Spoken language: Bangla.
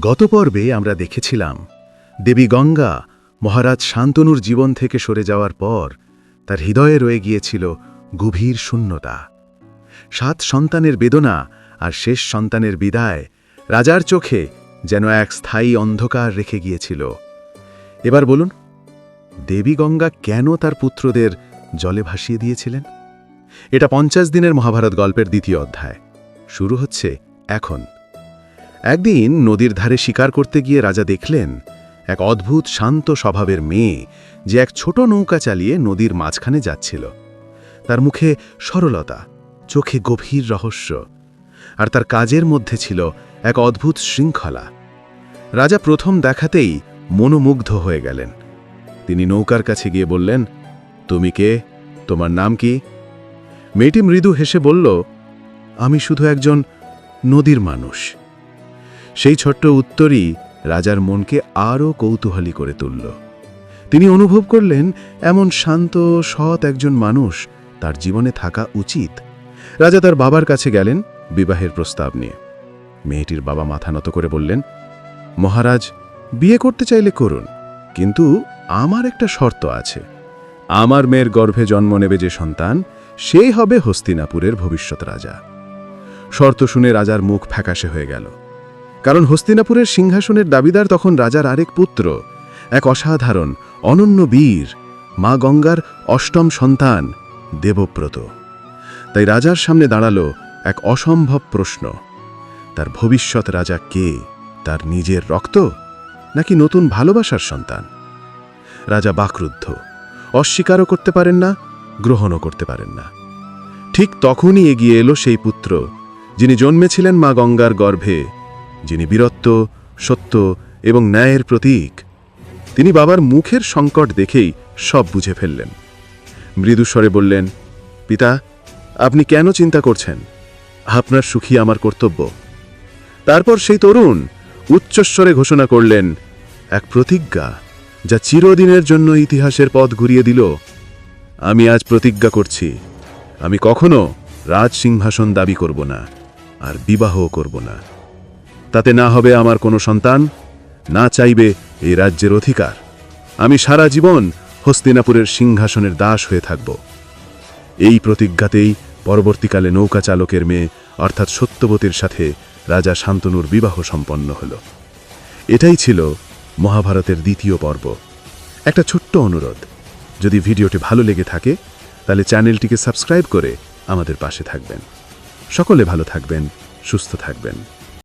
গত পর্বে আমরা দেখেছিলাম, দেবী গঙ্গা মহারাজ শান্তনুর জীবন থেকে সরে যাওয়ার পর তার হৃদয়ে রয়ে গিয়েছিল গভীর শূন্যতা। সাত সন্তানের বেদনা আর শেষ সন্তানের বিদায় রাজার চোখে যেন এক স্থায়ী অন্ধকার রেখে গিয়েছিল। এবার বলুন, দেবী গঙ্গা কেন তার পুত্রদের জলে ভাসিয়ে দিয়েছিলেন? এটা পঞ্চাশ দিনের মহাভারত গল্পের দ্বিতীয় অধ্যায়। শুরু হচ্ছে এখন। একদিন নদীর ধারে শিকার করতে গিয়ে রাজা দেখলেন, এক অদ্ভুত শান্ত স্বভাবের মেয়ে যে এক ছোট নৌকা চালিয়ে নদীর মাঝখানে যাচ্ছিল। তার মুখে সরলতা, চোখে গভীর রহস্য, আর তার কাজের মধ্যে ছিল এক অদ্ভুত শৃঙ্খলা। রাজা প্রথম দেখাতেই মনোমুগ্ধ হয়ে গেলেন। তিনি নৌকার কাছে গিয়ে বললেন, তুমি কে? তোমার নাম কি? মেয়েটি মৃদু হেসে বলল, আমি শুধু একজন নদীর মানুষ। সেই ছোট্ট উত্তরই রাজার মনকে আরও কৌতূহলী করে তুলল। তিনি অনুভব করলেন, এমন শান্ত, সৎ একজন মানুষ তার জীবনে থাকা উচিত। রাজা তার বাবার কাছে গেলেন বিবাহের প্রস্তাব নিয়ে। মেয়েটির বাবা মাথা নত করে বললেন, মহারাজ, বিয়ে করতে চাইলে করুন, কিন্তু আমার একটা শর্ত আছে। আমার মেয়ের গর্ভে জন্ম নেবে যে সন্তান, সেই হবে হস্তিনাপুরের ভবিষ্যৎ রাজা। শর্ত শুনে রাজার মুখ ফ্যাকাশে হয়ে গেল। কারণ হস্তিনাপুরের সিংহাসনের দাবিদার তখন রাজার আরেক পুত্র, এক অসাধারণ, অনন্য বীর, মা গঙ্গার অষ্টম সন্তান, দেবব্রত। তাই রাজার সামনে দাঁড়াল এক অসম্ভব প্রশ্ন, তার ভবিষ্যৎ রাজা কে? তার নিজের রক্ত? নাকি নতুন ভালোবাসার সন্তান? রাজা বাকরুদ্ধ, অস্বীকারও করতে পারেন না, গ্রহণও করতে পারেন না। ঠিক তখনই এগিয়ে এলো সেই পুত্র, যিনি জন্মেছিলেন মা গঙ্গার গর্ভে যিনি বীরত্ব, সত্য এবং ন্যায়ের প্রতীক, তিনি বাবার মুখের সংকট দেখেই সব বুঝে ফেললেন। মৃদুস্বরে বললেন, পিতা, আপনি কেন চিন্তা করছেন? আপনার সুখী আমার কর্তব্য। তারপর সেই তরুণ উচ্চস্বরে ঘোষণা করলেন, এক প্রতিজ্ঞা যা চিরদিনের জন্য ইতিহাসের পথ ঘুরিয়ে দিল, আমি আজ প্রতিজ্ঞা করছি। আমি কখনো রাজ সিংহাসন দাবি করব না আর বিবাহও করব না। তাতে না হবে আমার কোনো সন্তান, না চাইবে এই রাজ্যের অধিকার। আমি সারা জীবন হস্তিনাপুরের সিংহাসনের দাস হয়ে থাকব। এই প্রতিজ্ঞাতেই পরবর্তীকালে নৌকা চালকের মেয়ে, অর্থাৎ সত্যবতীর সাথে রাজা শান্তনুর বিবাহ সম্পন্ন হল। এটাই ছিল মহাভারতের দ্বিতীয় পর্ব। একটা ছোট্ট অনুরোধ, যদি ভিডিওটি ভালো লেগে থাকে, তাহলে চ্যানেলটিকে সাবস্ক্রাইব করে আমাদের পাশে থাকবেন। সকলে ভালো থাকবেন, সুস্থ থাকবেন।